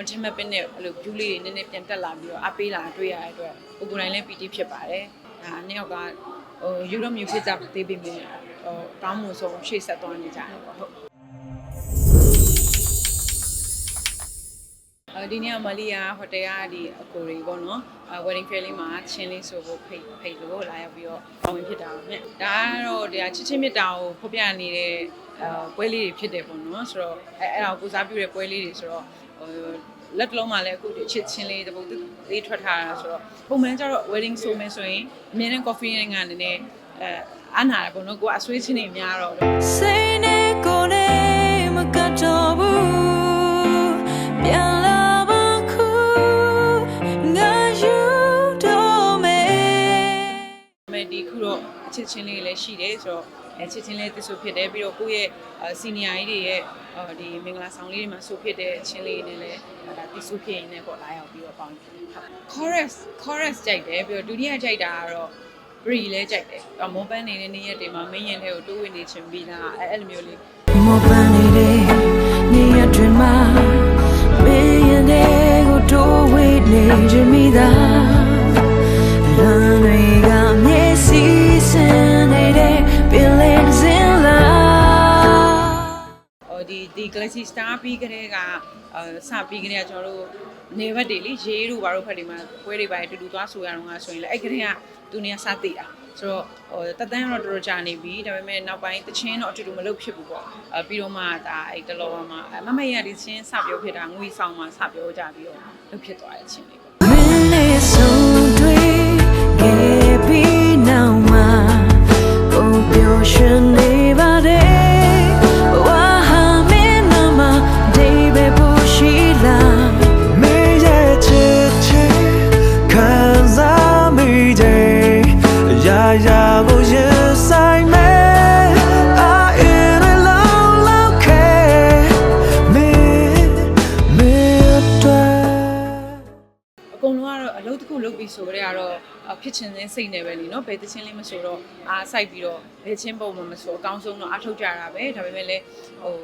မထင်မပင်းနဲ့အဲ့လို view လေးတွေနည်းနည်းပြန်တက်လာပြီးတော့အပေးလာတွေ့ရတဲ့အတွက်ကိုကိုယ်တိုင်လည်း PT ဖြစ်ပါတယ်ဒါနှစ်ယောက်ကဟို Europe New ဖြစ်ကြသေးပေမဲ့ဟိုတောင်းမှုဆုံးရှေ့ဆက်သွားနေကြတယ်ပေါ့ဟုတ် ဒီနေ့မလီယာဟိုတယ်ကဒီအကိုတွေပေါ့နော်အဲ wedding fair လေးမှာချင်းလေးဆိုဖို့ဖိတ်ဖိတ်လို့လာရောက်ပြီးတော့ပါဝင်ဖြစ်တာပါမြတ်ဒါကတော့ဒီချစ်ချင်းမြတ်တာကိုဖော်ပြနေတဲ့အဲပွဲလေးတွေဖြစ်တယ်ပေါ့နော်ဆိုတော့အဲအဲ့ဒါကိုကိုစားပြုတဲ့ပွဲလေးတွေဆိုတော့ဟိုလက်တစ်လုံးမှာလည်းအခုဒီချစ်ချင်းလေးတပုတ်လေးထွက်ထားတာဆိုတော့ပုံမှန်ကျတော့ wedding ဆိုမယ်ဆိုရင်အမြဲတမ်း coffee နဲ့ငါနည်းနည်းအဲအားနာတယ်ပေါ့နော်ကိုကအဆွေးချင်းတွေများတော့စိတ် ချစ်ချင်းလေးလည်းရှိတယ်ဆိုတော့အချစ်ချင်းလေးတဆူဖြစ်တယ်ပြီးတော့ကိုယ့်ရဲ့စီနီယာကြီးတွေရဲ့အော်ဒီမင်္ဂလာဆောင်လေးတွေမှာဆူဖြစ်တဲ့အချင်းလေးတွေနဲ့လည်းဒါတဆူဖြစ်ရင်းနဲ့ပေါ့လာရောက်ပြီးတော့ပေါင်းဖြစ်တယ်ဟုတ် chorus chorus ကြိုက်တယ်ပြီးတော့ဒုတိယကြိုက်တာကတော့ pre လည်းကြိုက်တယ်။အော်မောပန်းနေတဲ့နေ့ရက်တွေမှာမင်းရင်ထဲကိုတိုးဝင်နေချင်ပြီးသားအဲအဲ့လိုမျိုးလေး ဒီဒီ Galaxy Star ပြီးကြတဲ့ကအဲစပြီးကြတဲ့ကကျွန်တော်တို့နေဘက်တွေလေရေးတို့ဘာတို့ဖက်တွေမှာပွဲတွေပါတူတူသွားဆိုရတော့ငါဆိုရင်လည်းအဲ့ကြတဲ့ကသူနေစသိတာဆိုတော့ဟိုတတန်းတော့တော်တော်ကြာနေပြီဒါပေမဲ့နောက်ပိုင်းတချင်းတော့အတူတူမလုပ်ဖြစ်ဘူးပေါ့အဲပြီးတော့မှဒါအဲ့တလောမှာမမရဒီချင်းစပြောဖြစ်တာငွေဆောင်မှာစပြောကြပြီးတော့လုပ်ဖြစ်သွားတဲ့ချင်းလေးပေါ့ အလုပ်တစ်ခုလုပ်ပြီးဆိုကြတဲ့ကတော့ဖြစ်ချင်တဲ့စိတ်နဲ့ပဲလीနော်ဘယ်တချင်းလေးမဆိုတော့အားစိုက်ပြီးတော့ဘယ်ချင်းပုံမှမဆိုအကောင်းဆုံးတော့အားထုတ်ကြတာပဲဒါပေမဲ့လည်းဟို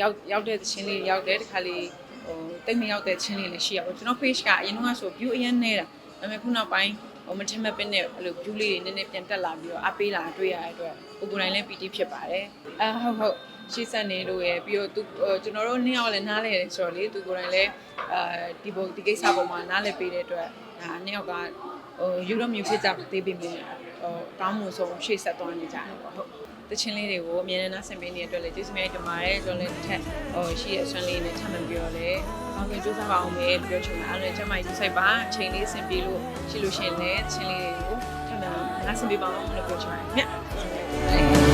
ရောက်ရောက်တဲ့တချင်းလေးရောက်တဲ့တခါလေးဟိုတိတ်မရောက်တဲ့ချင်းလေးလည်းရှိရပါဘူးကျွန်တော် page ကအရင်ကဆို view အရင်နေတာဒါပေမဲ့ခုနောက်ပိုင်းဟိုမထင်မဲ့ပင်းနဲ့အဲ့လို view လေးတွေနည်းနည်းပြန်တက်လာပြီးတော့အပေးလာတွေ့ရတဲ့အတွက်ကိုကိုယ်တိုင်လည်း PT ဖြစ်ပါတယ်အာဟုတ်ဟုတ် ရှေ့ဆက်နေလို့ရယ်ပြီးတော့သူကျွန်တော်တို့နှစ်ယောက်လည်းနားလဲတယ်ဆိုတော့လေသူကိုယ်တိုင်လည်းအဲဒီဘုဒီကိစ္စပေါ်မှာနားလဲပေးတဲ့အတွက်ဒါနှစ်ယောက်ကဟို Europe New ဖြစ်ကြသေးပေမဲ့ဟိုတောင်းမှုဆုံးရှေ့ဆက်သွားနေကြတယ်ပေါ့ဟုတ်တချင်းလေးတွေကိုအမြဲတမ်းနှဆင်ပေးနေတဲ့အတွက်လည်းကျေးဇူးများတင်ပါတယ်ကျွန်တော်လည်းတစ်ထက်ဟိုရှိရဲ့အဆွမ်းလေးနဲ့ထပ်မံပြီးတော့လည်းအောင်မြင်ကြိုးစားပါအောင်မယ်ပြောချင်တာအဲ့ဒါကျမကြီးစိုက်ပါအချိန်လေးအဆင်ပြေလို့ရှိလို့ရှိရင်လည်းချင်းလေးတွေကိုထပ်မံနှဆင်ပေးပါအောင်လို့ပြောချင်ပါတယ်မြတ်